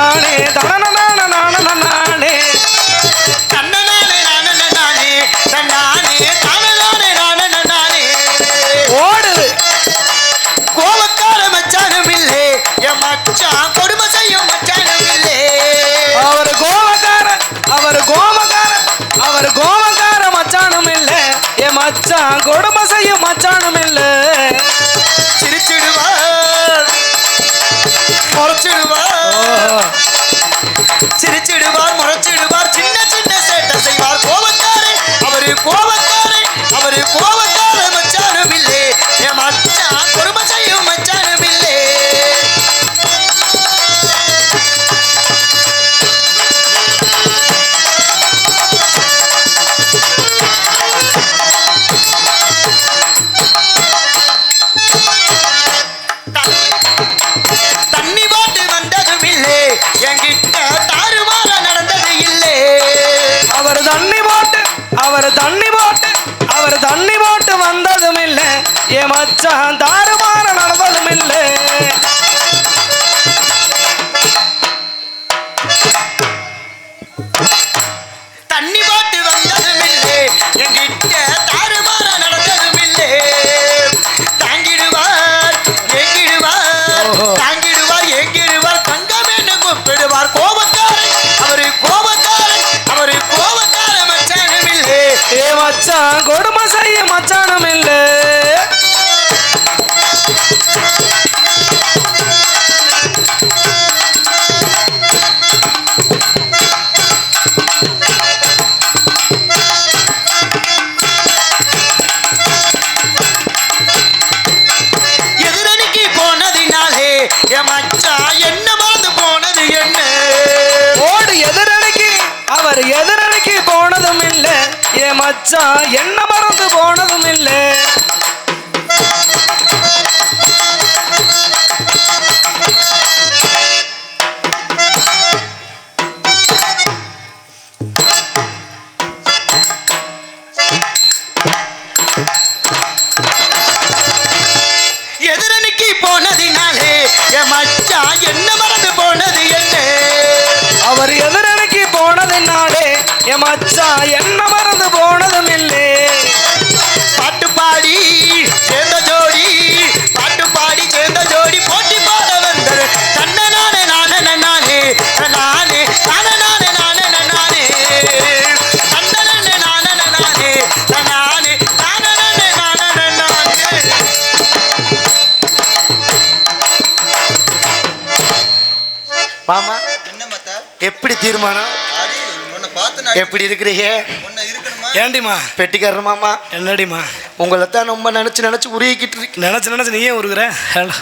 தானே தானே. மச்சான் என்ன மறந்து போனதும் இல்ல. போனதினாலே என் மச்சான் என்ன மறந்து போனது என்ன? அவர் எதிரணிக்கு போனதுனாலே என் மச்சான் என்ன எப்படி இருக்கிறீங்க? ஏண்டிமா பெட்டிக்காரர் மாமா என்னடிமா உங்களை தான் ரொம்ப நினைச்சு நினைச்சு உருகிக்கிட்டு இருக்கு. நினைச்சு நினைச்சு நீயே உருகுற? ஹலோ.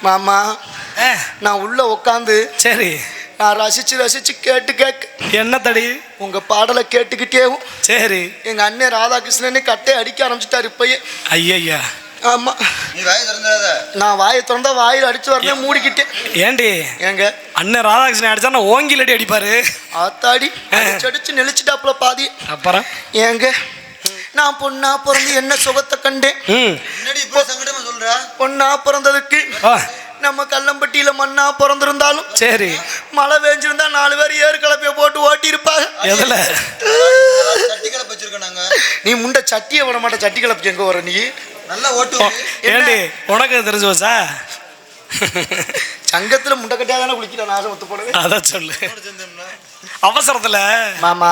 மாமா நான் உள்ள உட்காந்து சரி. நான் ரசிச்சு ரசிச்சு கேட்டு கேட்க. என்ன தடி? உங்க பாடலை கேட்டுக்கிட்டேவும் சரி. எங்க அண்ணன் ராதாகிருஷ்ணனே கட்டை அடிக்க ஆரம்பிச்சிட்டாரு இப்பயே. ஐயய்யா. ஆமா. நீ வாய் திறந்துடாத. நான் வாயை திறந்தா வாயில் அடிச்சு வரணும் மூடிக்கிட்டேன் ஏண்டி? ஏங்க. அண்ணன் ராதாகிருஷ்ணன் அடிச்சா ஓங்கில் அடி அடிப்பாரு? ஆத்தாடி அடிச்சு அடிச்சு நெளிச்சிட்டாப்புல பாதி. அப்புறம்? ஏங்க. நான் பொண்ணா பிறந்து என்ன சுகத்தை கண்டேன்? ம். முன்னாடி இப்போ சங்கடமா சொல்றா? பொண்ணா பிறந்ததுக்கு நம்ம கல்லம்பட்டியில மண்ணா பிறந்திருந்தாலும் சரி. மழை பெஞ்சிருந்தா நாலு பேர் ஏறு கலப்பைய போட்டு ஓட்டி இருப்பாங்க எதுல? சட்டி கலப்பு வச்சிருக்கோம் நாங்க. நீ முண்டை சட்டியை விட மாட்ட சட்டி கலப்புக்கு எங்க வர நீ? நல்லா ஓட்டு ஏண்டி உனக்கு தெரிஞ்சு வச்சா சங்கத்துல முண்டை கட்டியா தானே குளிக்கிற நாசம் ஒத்து போடுவேன் அதான் சொல்லு. அவசரத்துல? மாமா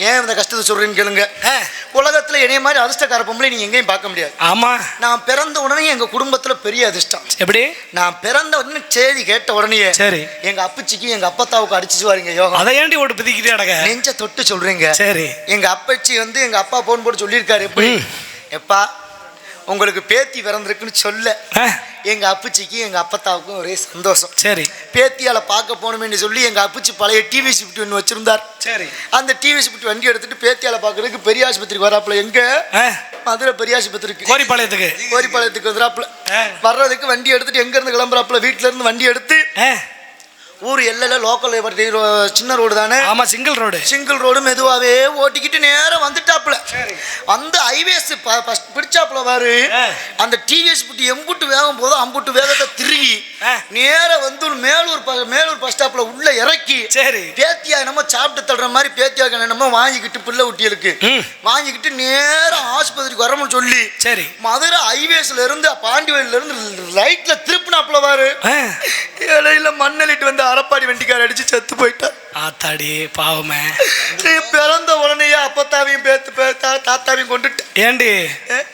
ஏன் இந்த கஷ்டத்தை சொல்றேன்னு கேளுங்க. ஆ, உலகத்துல என்னைய மாதிரி அதிர்ஷ்டக்கார பொம்பளை நீங்க எங்கேயும் பார்க்க முடியாது. ஆமா. நான் பிறந்த உடனே எங்க குடும்பத்துல பெரிய அதிர்ஷ்டம். எப்படி? நான் பிறந்த உடனே செய்தி கேட்ட உடனே சரி. எங்க அப்பச்சிக்கு எங்க அப்பத்தாவுக்கு அடிச்சு வாருங்க யோகா. அதை ஏண்டி ஓட்டு பிதிக்கிட்டே அடக நெஞ்ச தொட்டு சொல்றீங்க. சரி. எங்க அப்பச்சி வந்து எங்க அப்பா போன் போட்டு சொல்லியிருக்காரு எப்படி. எப்பா உங்களுக்கு பேத்தி பிறந்திருக்குன்னு சொல்ல. எங்க அப்பச்சிக்கு எங்க அப்பத்தாவுக்கும் ஒரே சந்தோஷம். சரி. பேத்தியால பார்க்க போகணுமேனு சொல்லி எங்க அப்பச்சி பழைய டிவி ஷிஃப்ட் ஒன்று வச்சிருந்தார். சரி. அந்த டிவி ஷிஃப்ட் வண்டி எடுத்துட்டு பேத்தியால பார்க்கறதுக்கு பெரிய ஆஸ்பத்திரிக்கு வராப்புல. எங்க? மதுரை பெரிய ஆஸ்பத்திரிக்கு. கோரிப்பாளையத்துக்கு. கோரிப்பாளையத்துக்கு வந்துறாப்புல ஆ. வர்றதுக்கு வண்டி எடுத்துட்டு எங்க இருந்து கிளம்புறாப்புல? வீட்ல இருந்து வண்டி எடுத்து. ஊர் எல்லையில லோக்கல் சின்ன ரோடு தானே? ஆமா சிங்கிள் ரோடு சிங்கிள் ரோடு மெதுவாவே ஓட்டிக்கிட்டு நேரம் வந்துட்டாப்புல. வந்து ஹைவேஸ் பிடிச்சாப்புல பாரு. அந்த டிவிஎஸ் புட்டி எம்புட்டு வேகம் போதும் அம்புட்டு வேகத்தை நேரம் வந்து மேலூர் மேலூர் பஸ் ஸ்டாப்ல உள்ள இறக்கி சரி. பேத்தியா என்னமோ சாப்பிட்டு தள்ளுற மாதிரி பேத்தியாக்கு என்னமோ வாங்கிக்கிட்டு பிள்ளை குட்டிகளுக்கு. வாங்கிக்கிட்டு நேரம் ஆஸ்பத்திரிக்கு வரணும்னு சொல்லி சரி. மதுரை ஹைவேஸ்ல இருந்து பாண்டிவெளில இருந்து ரைட்ல திருப்பினாப்புல ஆ. இடையில மண்ணலிட்டு வந்து அரப்பாடி வண்டிக்கார அடிச்சு செத்து போயிட்டான். ஆத்தாடி பாவமே. பிறந்த உடனேயே அப்பத்தாவையும் பேத்து பேத்தா தாத்தாவையும் கொண்டுட்டு. ஏண்டி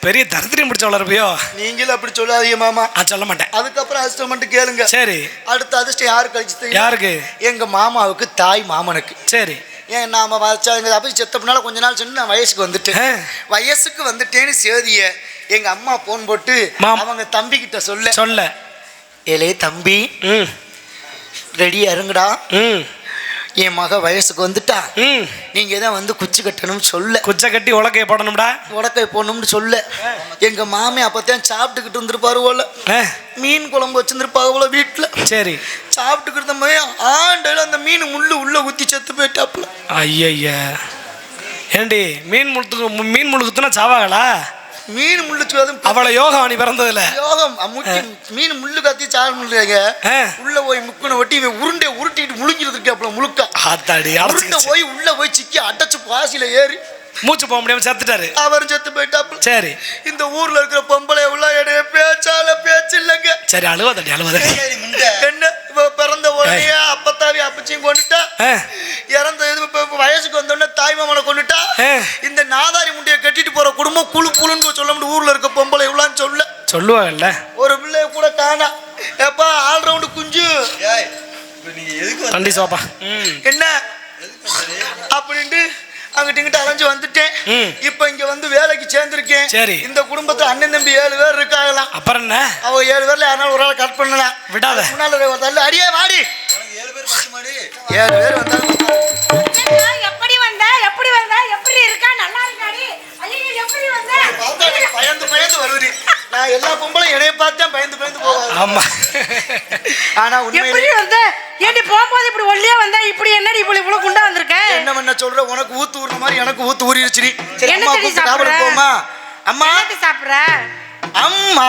பெரிய தரித்திரியம் பிடிச்ச வளர்ப்பியோ நீங்களும் அப்படி சொல்லாதீங்க மாமா. நான் சொல்ல மாட்டேன். அதுக்கப்புறம் அதிர்ஷ்டம் மட்டும் கேளுங்க. சரி. அடுத்த அதிர்ஷ்டம் யாரு கழிச்சு? யாருக்கு? எங்க மாமாவுக்கு தாய் மாமனுக்கு. சரி. ஏன் நாம வச்சா எங்க அப்படி செத்தப்பனால கொஞ்ச நாள் நான் வயசுக்கு வந்துட்டேன். வயசுக்கு வந்துட்டேன்னு சேதிய எங்க அம்மா போன் போட்டு மாம். அவங்க தம்பி கிட்ட சொல்ல. சொல்ல. ஏலே தம்பி ம். ரெடியா இருங்கடா. ம். என் மக வயசுக்கு வந்துட்டா ம். நீங்க தான் வந்து குச்சி கட்டணும்னு சொல்ல. குச்சை கட்டி உலக்கைய போடணும்டா. உடக்கை போடணும்னு சொல்ல. எங்க மாமி அப்பத்தான் சாப்பிட்டுக்கிட்டு இருந்திருப்பாரு போல. மீன் குழம்பு வச்சிருந்துருப்பாங்க போல வீட்டுல சரி. சாப்பிட்டுக்கிட்டு இருந்த மாதிரி ஆண்டையில அந்த மீன் முள்ளு உள்ள ஊத்தி செத்து போயிட்டாப்புல. ஐயய்யா. ஏண்டி மீன் முழுத்து மீன் முழுக்குத்துனா சாவாங்களா மீன் அதுவும் அவளை யோகா நீ பிறந்ததுல. யோகம் மீன் முள்ளு கத்தி முடியல ஆ. உள்ள போய் முக்குன ஒட்டி இவன் உருண்டை உருட்டிட்டு முழுங்கிட்டு இருக்காப்புல முழுக்க ஆத்தாடி அடைச்சிக்கிச்சு. போய் உள்ள போய் சிக்கி அடைச்சு பாசியில ஏறி மூச்சு போக முடியாம செத்துட்டாரு. அவரும் செத்து போயிட்டாப்புல. சரி. இந்த ஊர்ல இருக்கிற பொம்பளை உள்ள இடைய பேச்சால பேச்சு இல்லைங்க. சரி அழுவாதடி அழுவாத. சரி முண்டை. என்ன? பிறந்த உடனே அப்பத்தாவி அப்பச்சியும் கொண்டுட்டா. இறந்த இது வயசுக்கு வந்தோடனே தாய் மாமனை கொண்டுட்டா. இந்த நாதாரி முண்டைய கட்டிட்டு போற குடும்பம் குழு குழுன்னு சொல்ல முடியும். ஊர்ல இருக்க பொம்பளை இவ்வளான்னு சொல்ல. சொல்லுவாங்கல்ல. ஒரு பிள்ளைய கூட காணா. எப்பா ஆல் ரவுண்டு குஞ்சு. ஏய் இப்ப நீங்க எதுக்கு? தண்டி சோப்பா. என்ன? அப்படின்ட்டு அங்கிட்டு இங்கிட்டு அலைஞ்சு வந்துட்டேன். இப்ப இங்க வந்து வேலைக்கு சேர்ந்திருக்கேன். சரி. இந்த குடும்பத்துல அண்ணன் தம்பி ஏழு பேர் இருக்காங்களாம். அப்புறம் என்ன? அவ ஏழு பேர்ல யாராலும் ஒரு ஆள் கட் பண்ணலாம். விடாத. முன்னால ஒரு தள்ளு. அடியே வாடி. உனக்கு ஏழு பேர் ஏழு பேர் வந்தாலும் என்னடா, எப்படி வந்த? எப்படி வந்த? எப்படி இருக்கா? நல்லா இருக்காடி. பார்த்தா பயந்து பயந்து வருது நான் எல்லா பொம்பளையும் என்னைய பார்த்தேன் பயந்து பயந்து போவாங்க ஆமா. ஆனா எப்படி உண்மையிலே வந்த? ஏண்டி போகும்போது இப்படி ஒல்லியா வந்த? இப்படி என்னடி இப்படி இவ்வளவு குண்டா வந்திருக்க? என்ன பண்ண சொல்ற? உனக்கு ஊத்து ஊறுன மாதிரி எனக்கு ஊத்து ஊறிடுச்சு சரி என்ன அம்மா? சாப்பிட போமா. அம்மா. சாப்பிடுற? அம்மா.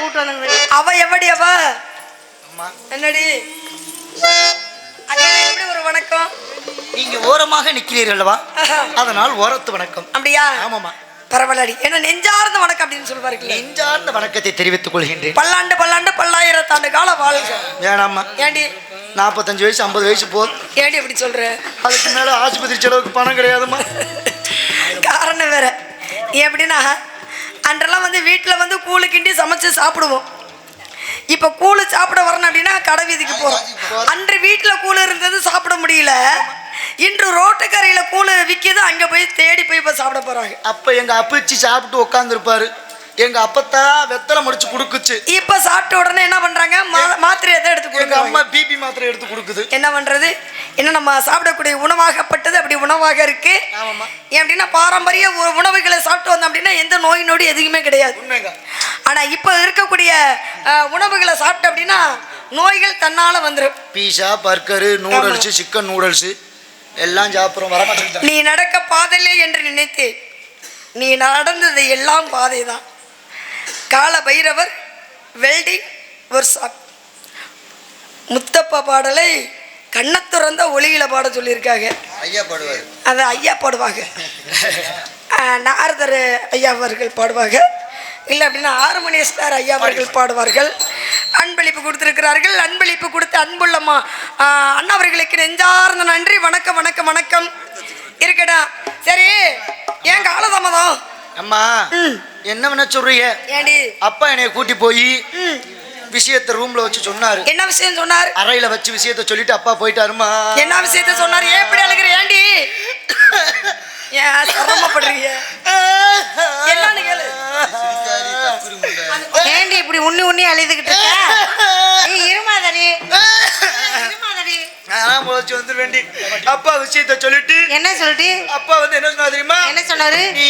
கூட்டு வந்து அவ எப்படி அவ? என்னடி? எப்படி ஒரு வணக்கம்? நீங்க ஓரமாக நிக்கிறீர்கள்வா அதனால் ஓரத்து வணக்கம். அப்படியா? ஆமாமா பரவாயில்லடி. என்ன நெஞ்சார்ந்த வணக்கம் அப்படின்னு சொல்லுவாருங்களே நெஞ்சார்ந்த வணக்கத்தை தெரிவித்துக் கொள்கின்றேன். பல்லாண்டு பல்லாண்டு பல்லாயிரத்தாண்டு கால வாழ்க. வேணாம்மா. ஏண்டி? நாற்பத்தஞ்சு வயசு ஐம்பது வயசு போதும். ஏண்டி இப்படி சொல்ற? அதுக்கு மேல ஆஸ்பத்திரி செலவுக்கு பணம் கிடையாதும்மா. காரணம் வேற. எப்படின்னா அன்றெல்லாம் வந்து வீட்டில் வந்து கூழு கிண்டி சமைச்சு சாப்பிடுவோம். இப்போ கூழு சாப்பிட வரணும் அப்படின்னா கடை வீதிக்கு போகிறோம் அன்று வீட்டில் கூழு இருந்தது சாப்பிட முடியல. இன்று ரோட்டுக்கரையில் கூழு விற்கிது அங்கே போய் தேடி போய் இப்போ சாப்பிட போகிறாங்க அப்ப எங்க அப்பிச்சு சாப்பிட்டு உட்காந்துருப்பாரு எங்க அப்பத்தா வெத்தலை முடிச்சு கொடுக்குச்சு. இப்போ சாப்பிட்ட உடனே என்ன பண்ணுறாங்க மா- மாத்திரையை தான் எடுத்து கொடுக்குறாங்க. அம்மா பிபி மாத்திரை எடுத்து கொடுக்குது. என்ன பண்றது? என்ன நம்ம சாப்பிடக்கூடிய உணவாகப்பட்டது அப்படி உணவாக இருக்கு. ஏன் அப்படின்னா பாரம்பரிய உணவுகளை சாப்பிட்டு வந்தோம் அப்படின்னா எந்த நோய் நொடி எதுவுமே கிடையாது. ஆனா இப்ப இருக்கக்கூடிய உணவுகளை சாப்பிட்டோம் அப்படின்னா நோய்கள் தன்னால வந்துடும் pizza burger noodles chicken noodles எல்லாம் சாப்பிட்றோம் வரமாட்டேன் நீ நடக்க பாதையிலே என்று நினைத்தேன். நீ நடந்தது எல்லாம் பாதை தான் Kala Bhairavar welding workshop Muthappa பாடலை கண்ணை திறந்த ஒளியில பாட சொல்லியிருக்காங்க. ஐயா பாடுவார். அதை ஐயா பாடுவாங்க. நாரதர் ஐயா அவர்கள் பாடுவாங்க. இல்லை அப்படின்னா ஆறுமணியஸ்தார் ஐயா அவர்கள் பாடுவார்கள். அன்பளிப்பு கொடுத்திருக்கிறார்கள். அன்பளிப்பு கொடுத்த அன்புள்ளம்மா அண்ணா அவர்களுக்கு நெஞ்சார்ந்த நன்றி. வணக்கம் வணக்கம் வணக்கம். இருக்கடா. சரி ஏன் காலதாமதம்? அம்மா. என்ன வேணா சொல்றீங்க? ஏண்டி? அப்பா என்னைய கூட்டி போய் விஷயத்த ரூம்ல வச்சு சொன்னாரு. என்ன விஷயம் சொன்னார்? அறையில வச்சு விஷயத்த சொல்லிட்டு அப்பா போயிட்டாருமா? என்ன விஷயத்த சொன்னார்? ஏன் இப்படி அழுகிற? ஏண்டி? ஏன் சிரமப்படுறீங்க? என்னன்னு கேளு. ஏண்டி இப்படி உண்ணி உண்ணி அழுதுகிட்டு இருக்க? ஏய், இருமாதடி இருமாதடி நான் முளைச்சு வந்து வேண்டி அப்பா விஷயத்த சொல்லிட்டு என்ன சொல்லிட்டு? அப்பா வந்து என்ன சொன்னா தெரியுமா? என்ன சொன்னாரு? நீ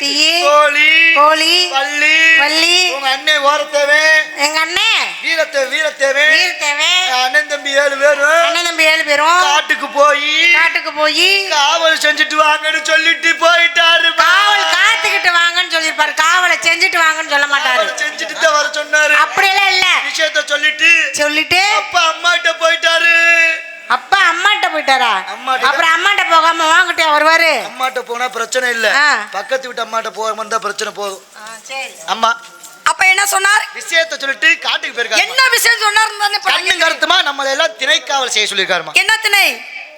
தீயி கோழி கோழி பள்ளி வள்ளி. உங்க அண்ணன் ஓரத்தேவே. எங்க அண்ணன் வீரத்தே வீரத்தேவே. வீர் தேவை அண்ணன் தம்பி ஏழு பேரும். அண்ணன் தம்பி ஏழு பேரும். காட்டுக்கு போய் காட்டுக்கு போய். காவல் செஞ்சுட்டு வாங்கன்னு சொல்லிட்டு போயிட்டாரு காவல் காத்துக்கிட்டு வாங்கன்னு சொல்லிருப்பாரு காவலை செஞ்சுட்டு வாங்கன்னு சொல்ல மாட்டாரு. செஞ்சுட்டு தான் வர சொன்னாரு. அப்படியெல்லாம் இல்ல. விஷயத்த சொல்லிட்டு சொல்லிட்டு அப்பா அம்மாட்ட போயிட்டாரு. அப்பா அம்மாட்ட போயிட்டாரா? அம்மாட்ட- அப்புறம் அம்மாட்ட போகாம வாங்கிட்டே வருவாரு? அம்மாட்ட போனா பிரச்சனை இல்ல. பக்கத்து வீட்டு அம்மாட்ட போக வந்தா பிரச்சனை போதும். சரி. அம்மா. அப்ப என்ன சொன்னார்? விஷயத்த சொல்லிட்டு காட்டுக்கு போயிருக்காரு. என்ன விஷயம் சொன்னார் கண்ணு கருத்துமா? நம்மள எல்லாம் திணைக்காவல் செய்ய சொல்லியிருக்காருமா? என்ன திணை?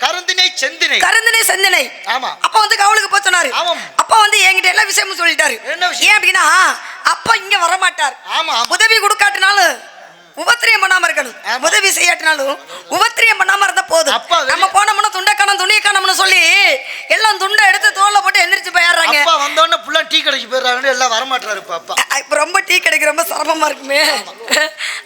கருந்தினை செந்தினை கருந்தினை செந்தினை ஆமா. அப்ப வந்து கவுளுக்கு போக சொன்னாரு. அப்பா வந்து என்கிட்ட எல்லா விஷயமும் சொல்லிட்டாரு. என்ன விஷயம்? ஏன் அப்படின்னா அப்பா இங்க வர மாட்டார் ஆமா. உதவி கொடுக்காட்டினாலும் உபத்திரியம் பண்ணாம இருக்கணும். உதவி செய்யாட்டினாலும் உபத்திரியம் பண்ணாம இருந்தா போதும். நம்ம போனோம்னா துண்டை காணும் துணியை காணோம்னு சொல்லி எல்லாம் துண்டை எடுத்து தோல்ல போட்டு எந்திரிச்சு போயிடுறாங்க. அப்பா வந்தோடனே புள்ள டீ கடைக்கு போயிடுறாங்கன்னு எல்லாம் வரமாட்டாரு அப்பா இப்ப ரொம்ப டீ கிடைக்க ரொம்ப சிரமமா இருக்குமே.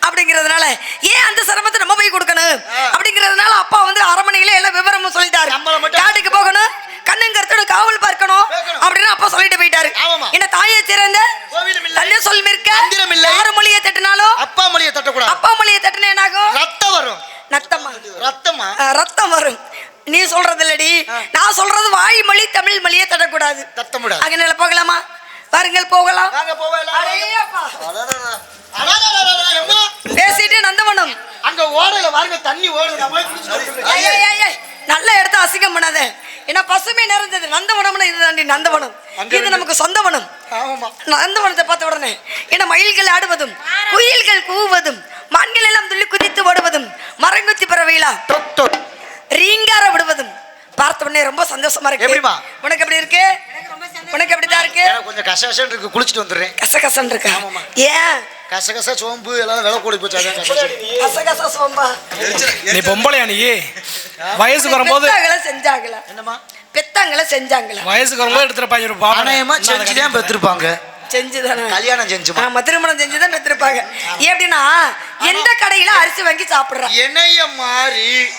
அப்படிங்கிறதுனால ஏன் அந்த சிரமத்தை நம்ம போய் கொடுக்கணும் அப்படிங்கிறதுனால அப்பா வந்து அரமனையில எல்லா விவரமும் சொல்லிட்டாரு நம்மள மட்டும் காட்டுக்கு போகணும் கண்ணுங்கரத்தோட காவல் பார்க்கணும் பார்க்கணும். அப்படின்னு அப்பா சொல்லிட்டு போயிட்டாரு ஆமாமா. என்ன தாயை திறந்த கோவிலும் இல்லை. தன்னை சொல் மிர்க்க மந்திரம் இல்லை. யார் மொழியை தட்டினாலும் அப்பா மொழியை தட்டக்கூடாது அப்பா மொழியை தட்டினா என்னாகும் ரத்தம் வரும் நத்தமா ரத்தமா வரும். நீ சொல்றது இல்லடி நான் சொல்றது வாய் மொழி தமிழ் மொழியை தட்டக்கூடாது. அங்கனால போகலாமா? வாருங்கள் போகலாம். பேசிட்டு நந்தவனம். அங்க ஓடையில வாருங்க தண்ணி ஏய், நல்ல இடத்த அசிங்கம் பண்ணாத. ஏன்னா பசுமை நிறைந்தது. நந்தவனம்னு இதுதாண்டி நந்தவனம். அங்க இது நமக்கு சொந்த வனம் ஆமாமா நந்தவனத்தை பார்த்த உடனே ஏன்னா மயில்கள் ஆடுவதும் குயில்கள் கூவுவதும் மான்கள் எல்லாம் துள்ளி குதித்து ஓடுவதும் மரங்குத்தி பறவைகளா? ரீங்கார விடுவதும். பார்த்த உடனே ரொம்ப சந்தோஷமா இருக்கு. எப்படிம்மா? உனக்கு எப்படி இருக்கு? உனக்கு எப்படிதான் இருக்கு? எனக்கு கொஞ்சம் கசகசன்னு இருக்கு. குளிச்சுட்டு வந்துடுறேன். கசகசன் இருக்கா? ஆமாமா. ஏன்? கசகச சோம்பு எல்லாம் விலை கூடி போச்சு. அதான் கசகச சோம்பா. நீ பொம்பளையா நீ? வயசுக்கு வரும்போது பெத்தாங்கள செஞ்சாங்களா? என்னம்மா? பெத்தாங்கள செஞ்சாங்களா? வயசுக்கு வரும்போது எடுத்துட்டு பாஞ்சு அநேகமா செஞ்சுதான் பெற்றிருப்பாங்க செஞ்சுதானே? கல்யாணம் செஞ்சுமா? ஆமா திருமணம் செஞ்சுதான் பெற்றிருப்பாங்க ஏன் அப்படின்னா எந்த கடையில அரிசி வாங்கி சாப்பிடுறா? என்னைய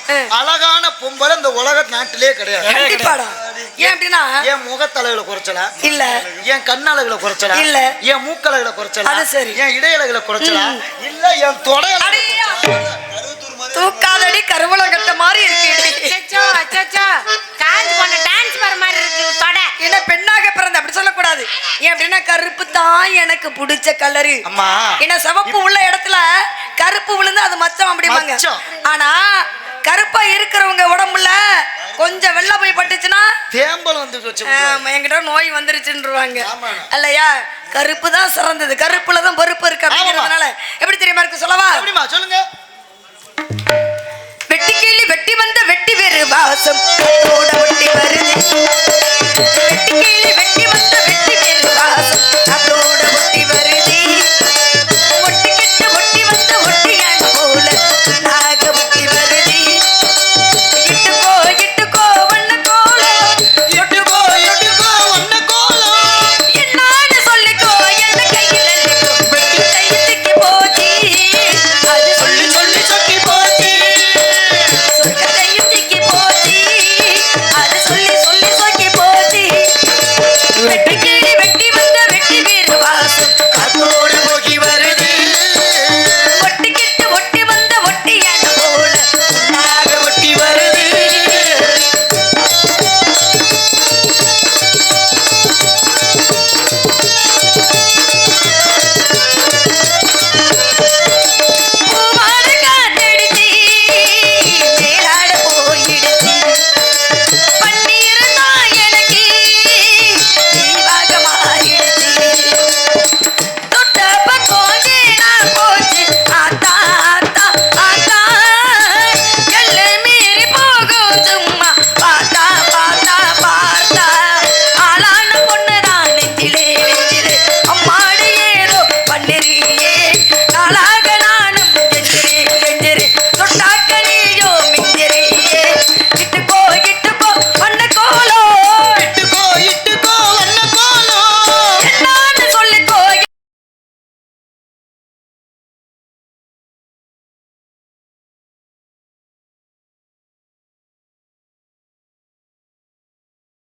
ஆ. அழகான பொம்பளை இந்த உலக நாட்டிலே கிடையாது. கண்டிப்பாடா ஏன் அப்படின்னா என் முகத்தளவுல குறைச்சலா? இல்ல. என் கண்ணழகுல குறைச்சலா? இல்ல. என் மூக்கழகுல குறைச்சலா? அது சரி. என் இடையழகுல குறைச்சலா? இல்ல என் தொடைய அடியா. தூக்காதடி கருவளம் கட்ட மாதிரி இருக்கு அச்சச்சோ அச்சச்சோ. காஞ்சி போன டான்ஸ் வர மாதிரி இருக்கு தொடை. என்ன பெண்ணாக பிறந்த அப்படி சொல்லக்கூடாது. ஏன் அப்படின்னா கருப்பு தான் எனக்கு பிடிச்ச கலரு அம்மா. ஏன்னா சிவப்பு உள்ள இடத்துல கருப்பு விழுந்து அது மச்சம் அப்படிம்பாங்க. ஆனா கருப்பா இருக்கிறவங்க உடம்புல கொஞ்சம் வெள்ளை போய் பட்டுச்சுன்னா தேம்பல் வந்து என்கிட்ட நோய் வந்துருச்சுன்றுவாங்க. இல்லையா? கருப்பு தான் சிறந்தது. கருப்புல தான் பருப்பு இருக்கு அப்படிங்கிறதுனால. எப்படி தெரியுமா இருக்கு சொல்லவா? சொல்லுங்க. வெட்டி கேள்வி வெட்டி வந்த வெட்டி வேறு வாசம். கட்டோட ஒட்டி வருது. வெட்டி கேள்வி வெட்டி வந்த வெட்டி வேறு வாசம். வருது.